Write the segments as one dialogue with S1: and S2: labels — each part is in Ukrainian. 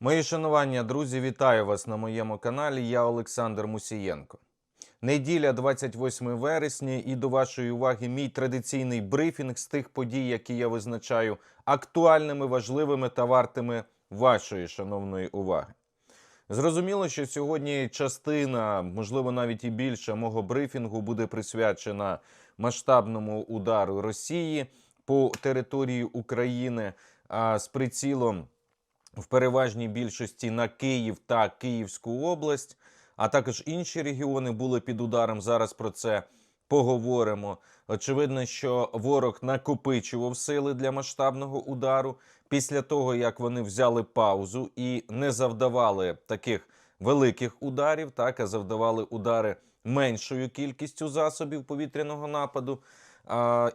S1: Мої шанування, друзі, вітаю вас на моєму каналі. Я Олександр Мусієнко. Неділя, 28 вересня, і до вашої уваги мій традиційний брифінг з тих подій, які я визначаю актуальними, важливими та вартими вашої шановної уваги. Зрозуміло, що сьогодні частина, можливо, навіть і більше мого брифінгу буде присвячена масштабному удару Росії по території України а, з прицілом в переважній більшості на Київ та Київську область, а також інші регіони були під ударом. Зараз про це поговоримо. Очевидно, що ворог накопичував сили для масштабного удару після того, як вони взяли паузу і не завдавали таких великих ударів, так а завдавали удари меншою кількістю засобів повітряного нападу,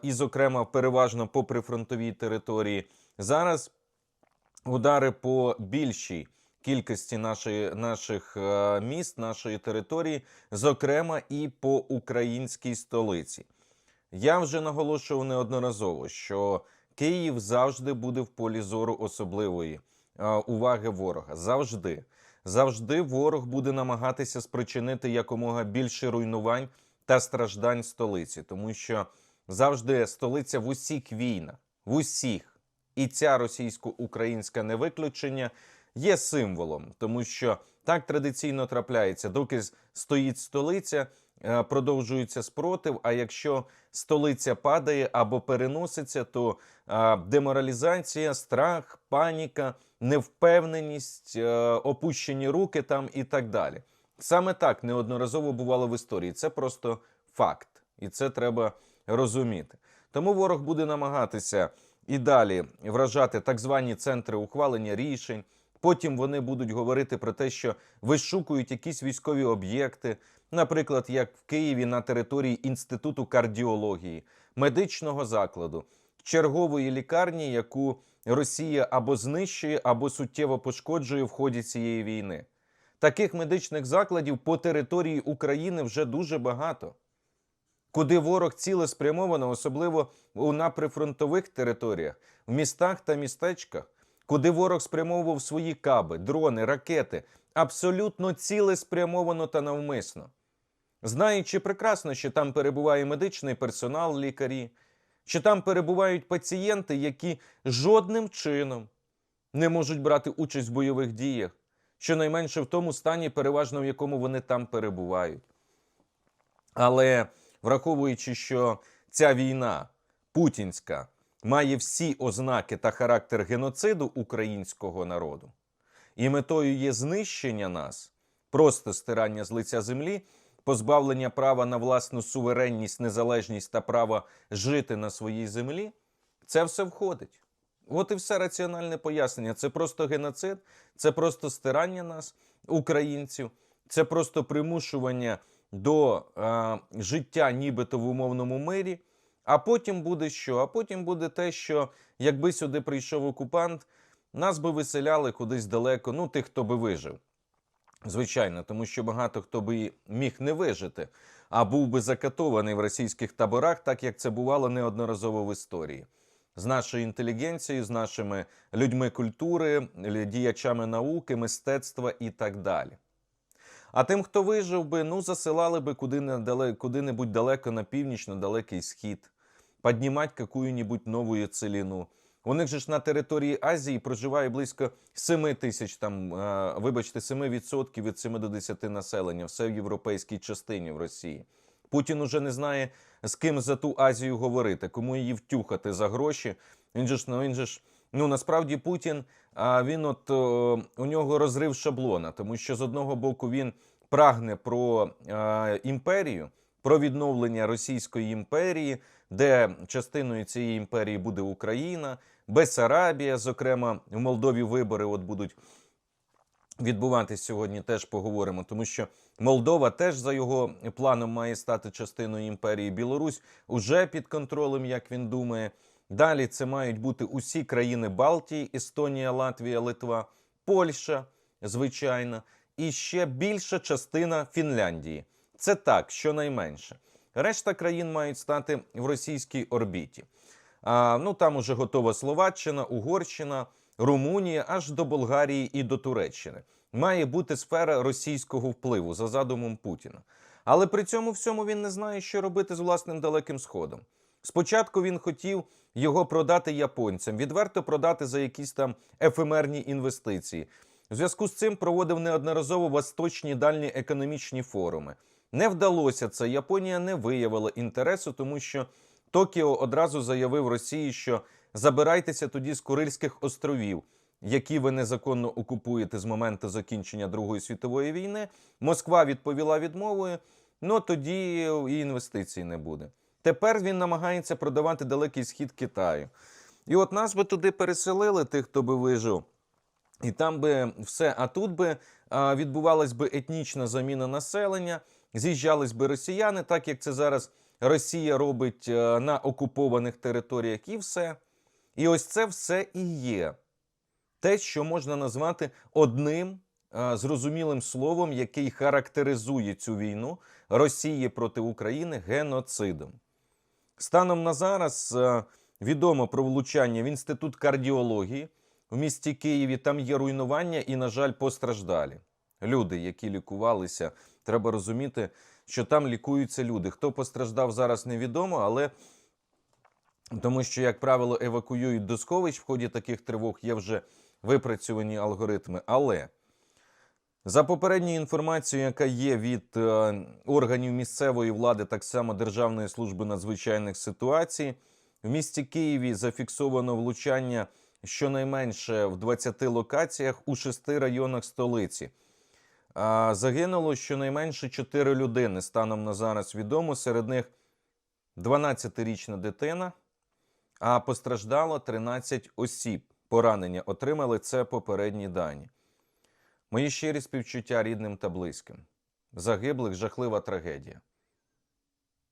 S1: і, зокрема, переважно по прифронтовій території. Зараз удари по більшій кількості нашої, наших е, міст, нашої території, зокрема і по українській столиці. Я вже наголошував неодноразово, що Київ завжди буде в полі зору особливої е, уваги ворога. Завжди. Завжди ворог буде намагатися спричинити якомога більше руйнувань та страждань столиці, тому що завжди столиця в усіх війнах, в усіх і ця російсько-українська не виключення є символом, тому що так традиційно трапляється, доки стоїть столиця, е, продовжується спротив. А якщо столиця падає або переноситься, то е, деморалізація, страх, паніка, невпевненість, е, опущені руки там і так далі. Саме так неодноразово бувало в історії. Це просто факт, і це треба розуміти. Тому ворог буде намагатися і далі вражати так звані центри ухвалення рішень. Потім вони будуть говорити про те, що вишукують якісь військові об'єкти, наприклад, як в Києві на території інституту кардіології, медичного закладу, чергової лікарні, яку Росія або знищує, або суттєво пошкоджує в ході цієї війни. Таких медичних закладів по території України вже дуже багато куди ворог цілеспрямовано, особливо у прифронтових територіях, в містах та містечках, куди ворог спрямовував свої каби, дрони, ракети, абсолютно цілеспрямовано та навмисно. Знаючи прекрасно, що там перебуває медичний персонал, лікарі, що там перебувають пацієнти, які жодним чином не можуть брати участь в бойових діях, щонайменше в тому стані, переважно в якому вони там перебувають. Але враховуючи, що ця війна путінська має всі ознаки та характер геноциду українського народу, і метою є знищення нас, просто стирання з лиця землі, позбавлення права на власну суверенність, незалежність та право жити на своїй землі, це все входить. От і все раціональне пояснення. Це просто геноцид, це просто стирання нас, українців, це просто примушування до е, життя, нібито в умовному мирі. А потім буде що? А потім буде те, що якби сюди прийшов окупант, нас би виселяли кудись далеко. Ну, тих, хто би вижив. Звичайно, тому що багато хто би міг не вижити, а був би закатований в російських таборах, так як це бувало неодноразово в історії. З нашою інтелігенцією, з нашими людьми культури, діячами науки, мистецтва і так далі. А тим, хто вижив би, ну засилали би куди-небудь куди далеко на північ, на далекий схід, піднімати яку-небудь нову целину. У них же ж на території Азії проживає близько 7 тисяч, там, е, вибачте, 7% від 7 до 10 населення, все в європейській частині в Росії. Путін уже не знає, з ким за ту Азію говорити, кому її втюхати за гроші. Він же ж, ну він же ж, ну насправді Путін, він от у нього розрив шаблона, тому що з одного боку він прагне про е, імперію, про відновлення Російської імперії, де частиною цієї імперії буде Україна, Бесарабія, зокрема в Молдові вибори от будуть відбуватись сьогодні. Теж поговоримо, тому що Молдова теж за його планом має стати частиною імперії. Білорусь уже під контролем, як він думає. Далі це мають бути усі країни Балтії, Естонія, Латвія, Литва, Польща, звичайно, і ще більша частина Фінляндії. Це так, щонайменше. Решта країн мають стати в російській орбіті. А, Ну там уже готова Словаччина, Угорщина, Румунії аж до Болгарії і до Туреччини. Має бути сфера російського впливу за задумом Путіна. Але при цьому всьому він не знає, що робити з власним далеким сходом. Спочатку він хотів його продати японцям, відверто продати за якісь там ефемерні інвестиції. У зв'язку з цим проводив неодноразово восточні дальні економічні форуми. Не вдалося це. Японія не виявила інтересу, тому що Токіо одразу заявив Росії, що забирайтеся тоді з Курильських островів, які ви незаконно окупуєте з моменту закінчення Другої світової війни. Москва відповіла відмовою. Ну тоді і інвестицій не буде. Тепер він намагається продавати далекий схід Китаю. І от нас би туди переселили, тих, хто би вижив. І там би все. А тут би відбувалась би етнічна заміна населення, з'їжджались би росіяни, так як це зараз Росія робить е, на окупованих територіях, і все. І ось це все і є те, що можна назвати одним е, зрозумілим словом, який характеризує цю війну Росії проти України геноцидом. Станом на зараз е, відомо про влучання в інститут кардіології в місті Києві. Там є руйнування і, на жаль, постраждалі. Люди, які лікувалися, треба розуміти, що там лікуються люди. Хто постраждав зараз, невідомо, але тому що, як правило, евакуюють до сховищ в ході таких тривог, є вже випрацьовані алгоритми. Але за попередньою інформацією, яка є від е, органів місцевої влади, так само Державної служби надзвичайних ситуацій, в місті Києві зафіксовано влучання щонайменше в 20 локаціях у шести районах столиці. Загинуло щонайменше 4 людини. Станом на зараз відомо. Серед них 12-річна дитина, а постраждало 13 осіб. Поранення отримали це попередні дані. Мої щирі співчуття рідним та близьким. Загиблих жахлива трагедія.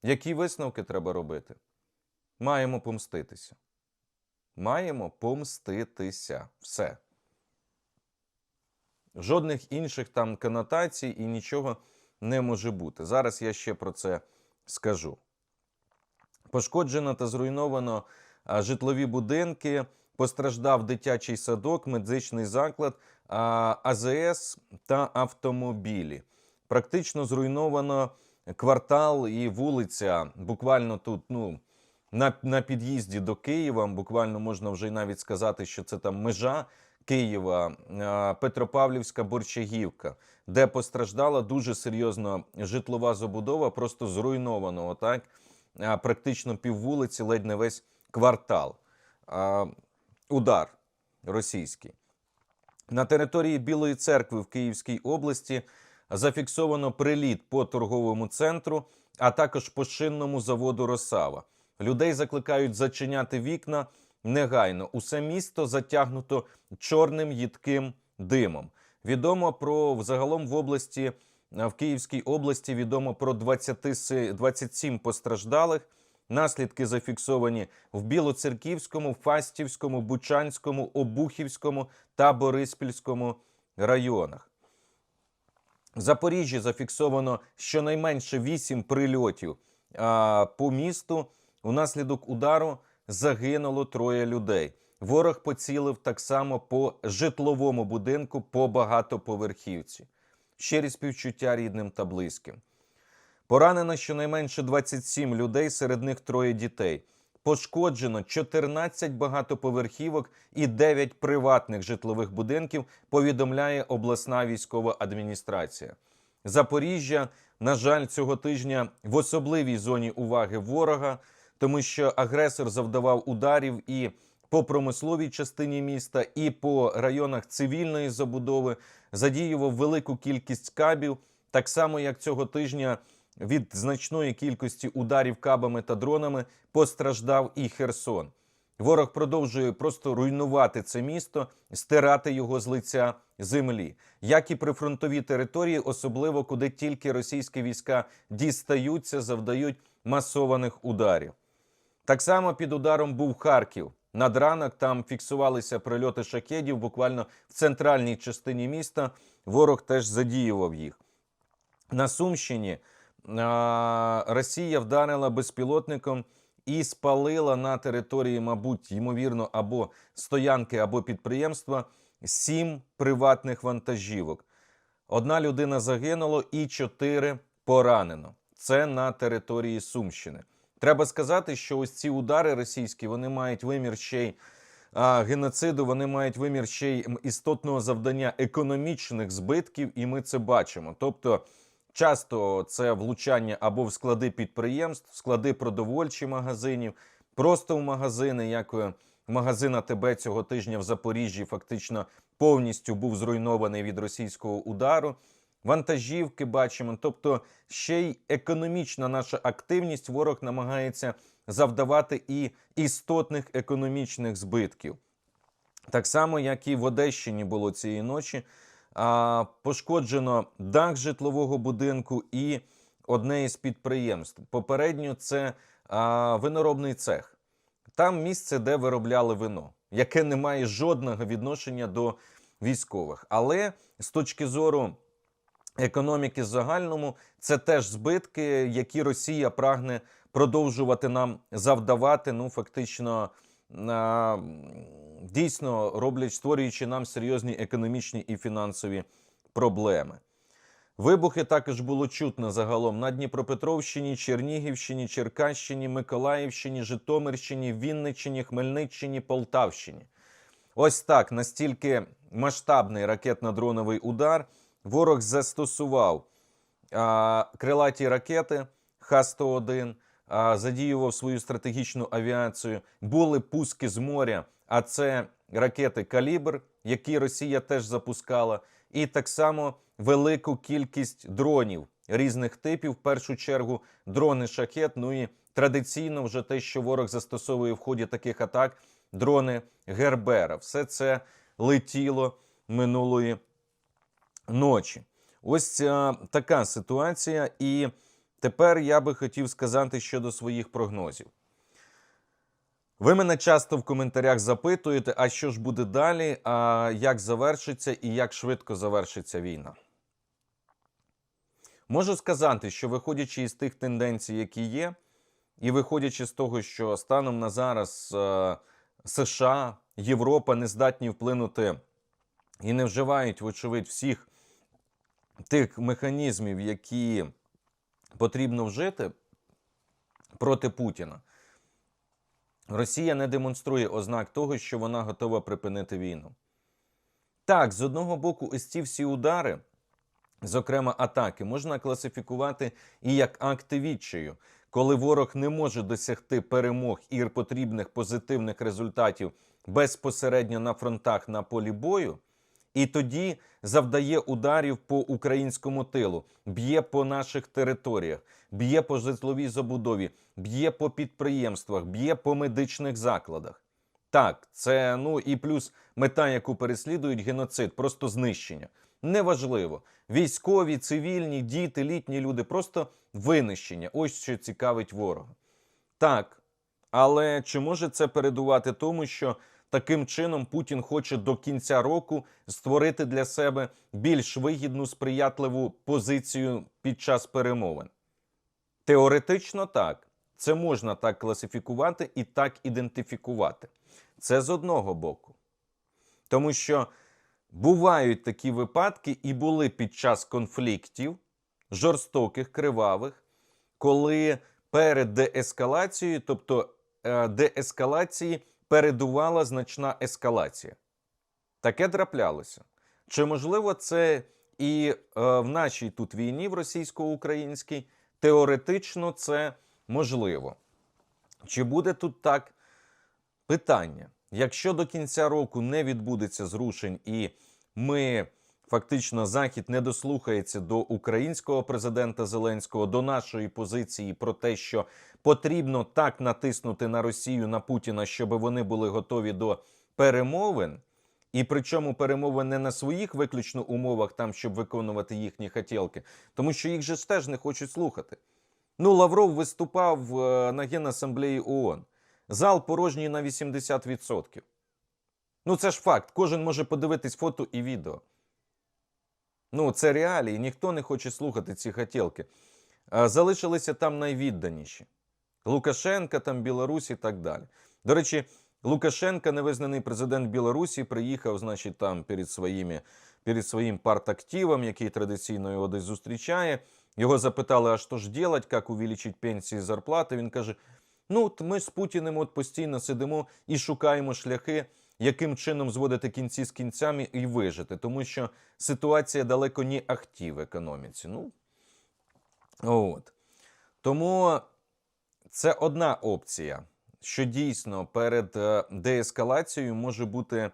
S1: Які висновки треба робити? Маємо помститися. Маємо помститися. Все. Жодних інших там конотацій і нічого не може бути. Зараз я ще про це скажу. Пошкоджено та зруйновано житлові будинки, постраждав дитячий садок, медичний заклад, АЗС та автомобілі. Практично зруйновано квартал і вулиця. Буквально тут, ну, на, на під'їзді до Києва, буквально можна вже й навіть сказати, що це там межа Києва, Петропавлівська Борчагівка, де постраждала дуже серйозно житлова забудова, просто зруйновано. Отак, а, практично піввулиці, ледь не весь квартал. Удар російський. На території Білої церкви в Київській області зафіксовано приліт по торговому центру, а також по шинному заводу Росава. Людей закликають зачиняти вікна негайно. Усе місто затягнуто чорним їдким димом. Відомо про взагалом в області в Київській області відомо про 20, 27 постраждалих. Наслідки зафіксовані в Білоцерківському, Фастівському, Бучанському, Обухівському та Бориспільському районах. В Запоріжжі зафіксовано щонайменше 8 прильотів а, по місту. Унаслідок удару загинуло троє людей. Ворог поцілив так само по житловому будинку по багатоповерхівці. Щирі співчуття рідним та близьким. Поранено щонайменше 27 людей, серед них троє дітей. Пошкоджено 14 багатоповерхівок і 9 приватних житлових будинків, повідомляє обласна військова адміністрація. Запоріжжя, на жаль, цього тижня в особливій зоні уваги ворога, тому що агресор завдавав ударів і по промисловій частині міста, і по районах цивільної забудови, задіював велику кількість кабів, так само як цього тижня від значної кількості ударів кабами та дронами постраждав і Херсон. Ворог продовжує просто руйнувати це місто, стирати його з лиця землі, як і прифронтові території, особливо куди тільки російські війська дістаються, завдають масованих ударів. Так само під ударом був Харків. Над ранок там фіксувалися прильоти шахедів. Буквально в центральній частині міста ворог теж задіював їх. На Сумщині Росія вдарила безпілотником і спалила на території, мабуть, ймовірно, або стоянки, або підприємства сім приватних вантажівок. Одна людина загинула і чотири поранено. Це на території Сумщини. Треба сказати, що ось ці удари російські вони мають вимір ще й а, геноциду, вони мають вимір ще й істотного завдання економічних збитків, і ми це бачимо. Тобто, часто це влучання або в склади підприємств, в склади продовольчі магазинів, просто в магазини, як е, магазин АТБ цього тижня в Запоріжжі, фактично повністю був зруйнований від російського удару. Вантажівки бачимо, тобто ще й економічна наша активність ворог намагається завдавати і істотних економічних збитків. Так само, як і в Одещині було цієї ночі. Пошкоджено дах житлового будинку і одне із підприємств. Попередньо це виноробний цех. Там місце, де виробляли вино, яке не має жодного відношення до військових. Але з точки зору економіки загальному, це теж збитки, які Росія прагне продовжувати нам завдавати. Ну, фактично, дійсно роблять, створюючи нам серйозні економічні і фінансові проблеми. Вибухи також було чутно загалом на Дніпропетровщині, Чернігівщині, Черкащині, Миколаївщині, Житомирщині, Вінниччині, Хмельниччині, Полтавщині. Ось так настільки масштабний ракетно-дроновий удар ворог застосував а, крилаті ракети Х-101, а, задіював свою стратегічну авіацію. Були пуски з моря, а це ракети Калібр, які Росія теж запускала, і так само велику кількість дронів різних типів. В першу чергу дрони шахет. Ну і традиційно вже те, що ворог застосовує в ході таких атак, дрони Гербера. Все це летіло минулої ночі. Ось ця така ситуація. І тепер я би хотів сказати щодо своїх прогнозів. Ви мене часто в коментарях запитуєте, а що ж буде далі, а як завершиться і як швидко завершиться війна. Можу сказати, що виходячи із тих тенденцій, які є, і виходячи з того, що станом на зараз е, США, Європа не здатні вплинути і не вживають, вочевидь, всіх тих механізмів, які потрібно вжити проти Путіна. Росія не демонструє ознак того, що вона готова припинити війну. Так, з одного боку, ось ці всі удари, зокрема атаки, можна класифікувати і як акти відчаю, коли ворог не може досягти перемог і потрібних позитивних результатів безпосередньо на фронтах на полі бою. І тоді завдає ударів по українському тилу, б'є по наших територіях, б'є по житловій забудові, б'є по підприємствах, б'є по медичних закладах. Так, це ну і плюс мета, яку переслідують геноцид, просто знищення. Неважливо. Військові, цивільні, діти, літні люди, просто винищення. Ось що цікавить ворога. Так, але чи може це передувати тому, що Таким чином Путін хоче до кінця року створити для себе більш вигідну сприятливу позицію під час перемовин. Теоретично так. Це можна так класифікувати і так ідентифікувати. Це з одного боку. Тому що бувають такі випадки і були під час конфліктів жорстоких, кривавих, коли перед деескалацією, тобто е, деескалації, передувала значна ескалація. Таке траплялося. Чи можливо це і е, в нашій тут війні, в російсько-українській, теоретично це можливо. Чи буде тут так питання? Якщо до кінця року не відбудеться зрушень, і ми фактично Захід не дослухається до українського президента Зеленського, до нашої позиції про те, що потрібно так натиснути на Росію на Путіна, щоб вони були готові до перемовин. І причому перемови не на своїх виключно умовах, там щоб виконувати їхні хотілки, тому що їх же теж не хочуть слухати. Ну, Лавров виступав е, на Генасамблеї ООН. Зал порожній на 80%. Ну, це ж факт. Кожен може подивитись фото і відео. Ну, це реалії. Ніхто не хоче слухати ці хотілки. Залишилися там найвідданіші. Лукашенка, там Білорусь і так далі. До речі, Лукашенка, невизнаний президент Білорусі, приїхав, значить, там перед своїми, перед своїм партактивом, який традиційно його десь зустрічає. Його запитали, а що ж делать, як увеличити пенсії зарплати. Він каже: ну, от ми з Путіним от постійно сидимо і шукаємо шляхи, яким чином зводити кінці з кінцями і вижити, тому що ситуація далеко не ахті в економіці. Ну, от. Тому це одна опція, що дійсно перед е, деескалацією може бути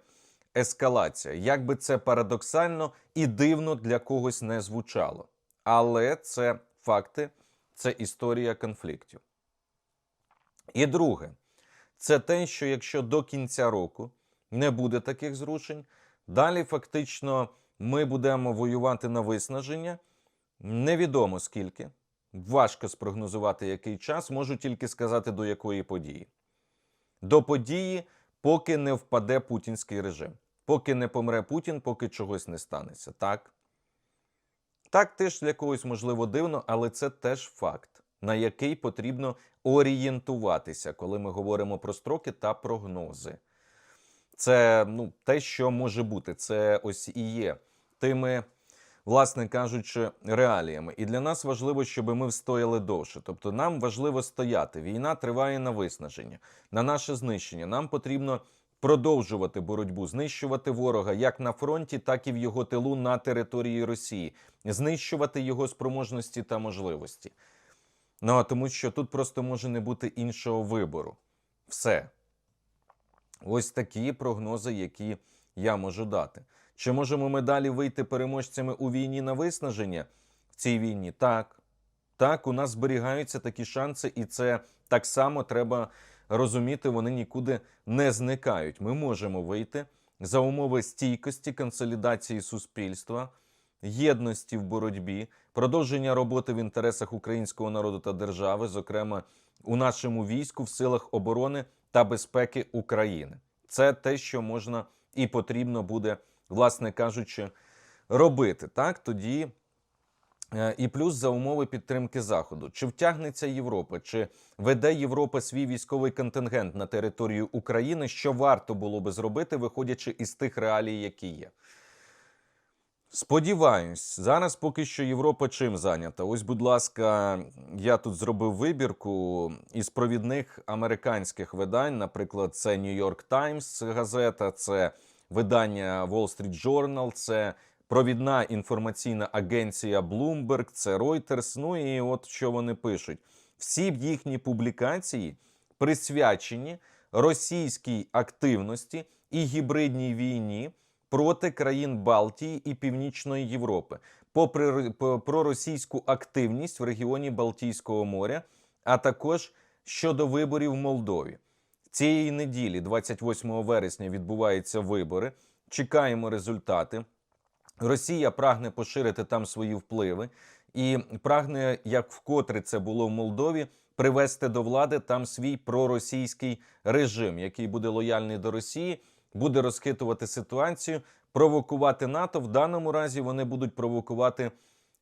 S1: ескалація. Як би це парадоксально і дивно для когось не звучало. Але це факти, це історія конфліктів. І друге, це те, що якщо до кінця року не буде таких зрушень, далі фактично ми будемо воювати на виснаження. Невідомо скільки. Важко спрогнозувати який час, можу тільки сказати до якої події. До події, поки не впаде путінський режим, поки не помре Путін, поки чогось не станеться. Так? Так теж для когось можливо дивно, але це теж факт, на який потрібно орієнтуватися, коли ми говоримо про строки та прогнози. Це ну, те, що може бути. Це ось і є тими, власне кажучи, реаліями. І для нас важливо, щоб ми встояли довше. Тобто, нам важливо стояти. Війна триває на виснаження, на наше знищення. Нам потрібно продовжувати боротьбу, знищувати ворога як на фронті, так і в його тилу на території Росії, знищувати його спроможності та можливості. Ну а тому, що тут просто може не бути іншого вибору. Все. Ось такі прогнози, які я можу дати. Чи можемо ми далі вийти переможцями у війні на виснаження в цій війні? Так. Так, у нас зберігаються такі шанси, і це так само треба розуміти, вони нікуди не зникають. Ми можемо вийти за умови стійкості, консолідації суспільства, єдності в боротьбі, продовження роботи в інтересах українського народу та держави, зокрема у нашому війську, в силах оборони та безпеки України. Це те, що можна і потрібно буде, власне кажучи, робити. Так тоді. Е, І плюс за умови підтримки Заходу. Чи втягнеться Європа, чи веде Європа свій військовий контингент на територію України, що варто було би зробити, виходячи із тих реалій, які є? Сподіваюсь, зараз поки що Європа чим зайнята. Ось, будь ласка, я тут зробив вибірку із провідних американських видань. Наприклад, це New York Times газета, це видання Wall Street Journal, це провідна інформаційна агенція Bloomberg, це Reuters. Ну і от що вони пишуть: всі їхні публікації присвячені російській активності і гібридній війні проти країн Балтії і Північної Європи, попри по- про російську активність в регіоні Балтійського моря, а також щодо виборів в Молдові. Цієї неділі, 28 вересня, відбуваються вибори. Чекаємо результати. Росія прагне поширити там свої впливи і прагне, як вкотре це було в Молдові, привести до влади там свій проросійський режим, який буде лояльний до Росії, буде розхитувати ситуацію, провокувати НАТО. В даному разі вони будуть провокувати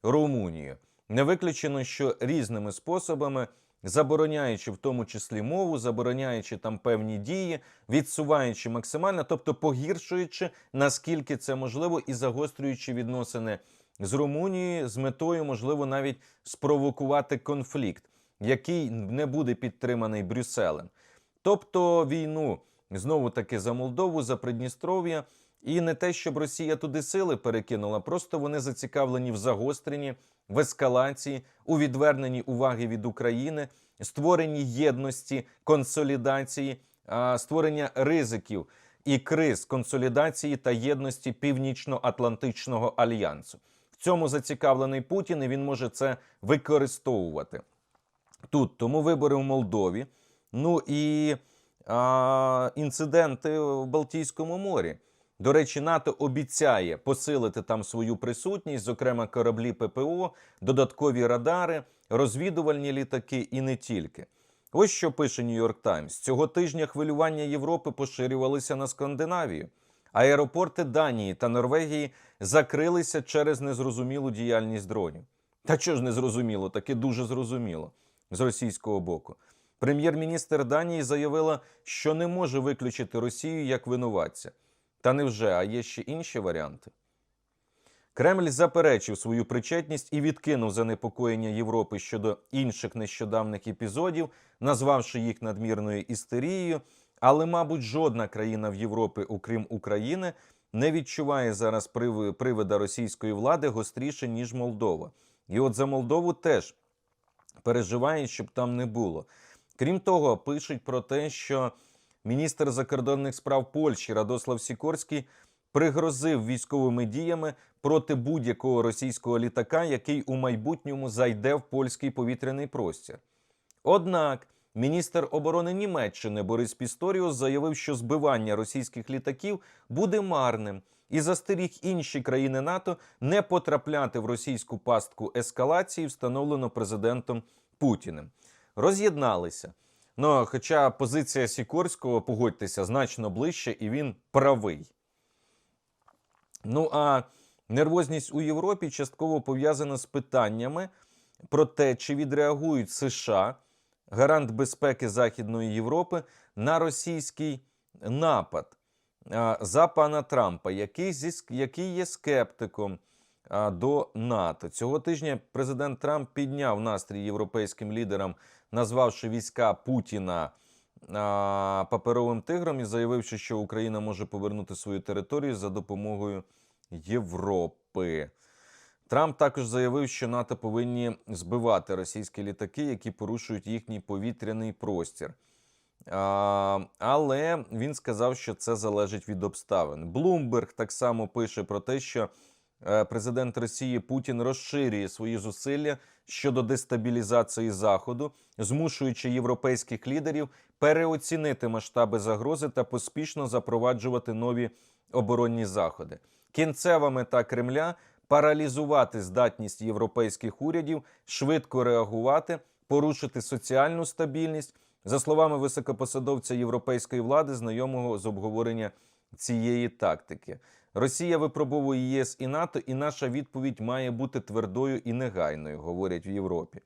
S1: Румунію. Не виключено, що різними способами, забороняючи в тому числі мову, забороняючи там певні дії, відсуваючи максимально, тобто погіршуючи наскільки це можливо, і загострюючи відносини з Румунією з метою, можливо, навіть спровокувати конфлікт, який не буде підтриманий Брюсселем. Тобто війну знову таки за Молдову, за Придністров'я. І не те, щоб Росія туди сили перекинула, просто вони зацікавлені в загостренні, в ескалації, у відверненні уваги від України, створенні єдності, консолідації, створення ризиків і криз консолідації та єдності Північно-Атлантичного альянсу. В цьому зацікавлений Путін, і він може це використовувати тут. Тому вибори в Молдові. Ну і а, інциденти в Балтійському морі. До речі, НАТО обіцяє посилити там свою присутність, зокрема кораблі ППО, додаткові радари, розвідувальні літаки і не тільки. Ось що пише Нью-Йорк Таймс. Цього тижня хвилювання Європи поширювалися на Скандинавію. Аеропорти Данії та Норвегії закрилися через незрозумілу діяльність дронів. Та що ж незрозуміло, таки дуже зрозуміло з російського боку. Прем'єр-міністр Данії заявила, що не може виключити Росію як винуватця. Та невже, а є ще інші варіанти? Кремль заперечив свою причетність і відкинув занепокоєння Європи щодо інших нещодавних епізодів, назвавши їх надмірною істерією. Але, мабуть, жодна країна в Європі, окрім України, не відчуває зараз привида російської влади гостріше, ніж Молдова. І от за Молдову теж переживають, щоб там не було. Крім того, пишуть про те, що міністр закордонних справ Польщі Радослав Сікорський пригрозив військовими діями проти будь-якого російського літака, який у майбутньому зайде в польський повітряний простір. Однак міністр оборони Німеччини Борис Пісторіус заявив, що збивання російських літаків буде марним і застеріг інші країни НАТО не потрапляти в російську пастку ескалації, встановлену президентом Путіним. Роз'єдналися. Ну, хоча позиція Сікорського, погодьтеся, значно ближче, і він правий. Ну а нервозність у Європі частково пов'язана з питаннями про те, чи відреагують США, гарант безпеки Західної Європи, на російський напад за пана Трампа, який, який є скептиком до НАТО. Цього тижня президент Трамп підняв настрій європейським лідерам, назвавши війська Путіна паперовим тигром і заявивши, що Україна може повернути свою територію за допомогою Європи. Трамп також заявив, що НАТО повинні збивати російські літаки, які порушують їхній повітряний простір. А, але він сказав, що це залежить від обставин. Блумберг так само пише про те, що президент Росії Путін розширює свої зусилля щодо дестабілізації Заходу, змушуючи європейських лідерів переоцінити масштаби загрози та поспішно запроваджувати нові оборонні заходи. Кінцева мета Кремля паралізувати здатність європейських урядів швидко реагувати, порушити соціальну стабільність. За словами високопосадовця європейської влади, знайомого з обговорення цієї тактики. Росія випробовує ЄС і НАТО, і наша відповідь має бути твердою і негайною, говорять в Європі.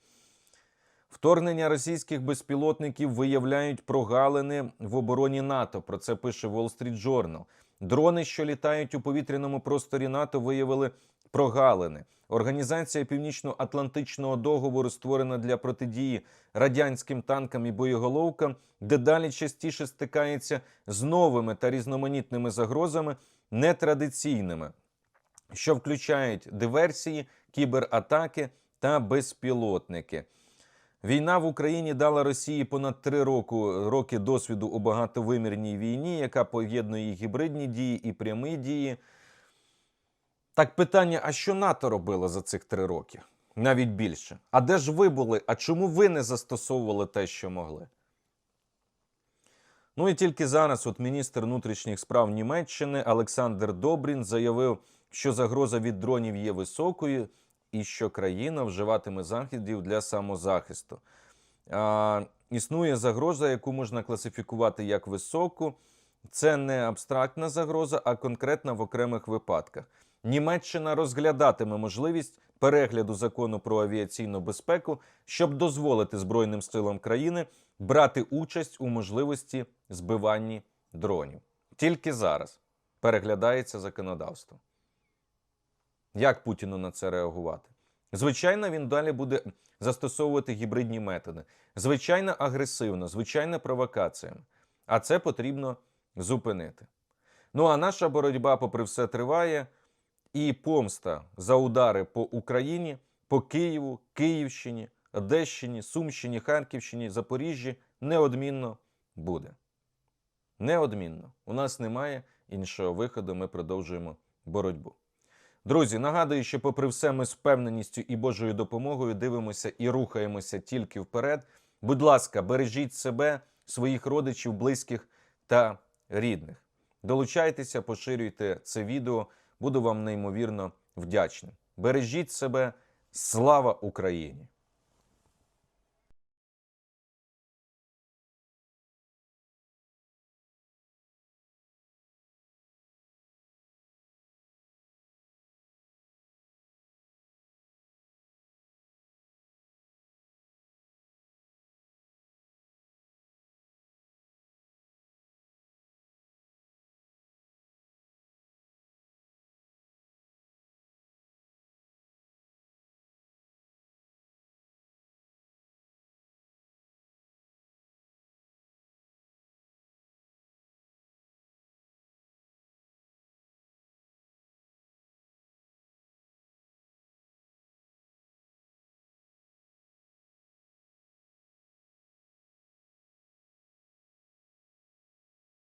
S1: Вторгнення російських безпілотників виявляють прогалини в обороні НАТО. Про це пише Wall Street Journal. Дрони, що літають у повітряному просторі НАТО, виявили прогалини. Організація Північно-Атлантичного договору створена для протидії радянським танкам і боєголовкам, дедалі частіше стикається з новими та різноманітними загрозами нетрадиційними, що включають диверсії, кібератаки та безпілотники. Війна в Україні дала Росії понад три року, роки досвіду у багатовимірній війні, яка поєднує гібридні дії і прямі дії. Так питання: а що НАТО робило за цих три роки? Навіть більше. А де ж ви були? А чому ви не застосовували те, що могли? Ну і тільки зараз от міністр внутрішніх справ Німеччини Олександр Добрін заявив, що загроза від дронів є високою і що країна вживатиме заходів для самозахисту. А, існує загроза, яку можна класифікувати як високу. Це не абстрактна загроза, а конкретна в окремих випадках. Німеччина розглядатиме можливість перегляду закону про авіаційну безпеку, щоб дозволити Збройним силам країни брати участь у можливості збиванні дронів. Тільки зараз переглядається законодавство. Як Путіну на це реагувати? Звичайно, він далі буде застосовувати гібридні методи. Звичайно, агресивно, звичайно, провокаціями. А це потрібно зупинити. Ну а наша боротьба, попри все, триває, і помста за удари по Україні, по Києву, Київщині, Одещині, Сумщині, Харківщині, Запоріжжі неодмінно буде. Неодмінно. У нас немає іншого виходу, ми продовжуємо боротьбу. Друзі, нагадую, що, попри все, ми з впевненістю і Божою допомогою дивимося і рухаємося тільки вперед. Будь ласка, бережіть себе, своїх родичів, близьких та рідних. Долучайтеся, поширюйте це відео. Буду вам неймовірно вдячним. Бережіть себе. Слава Україні!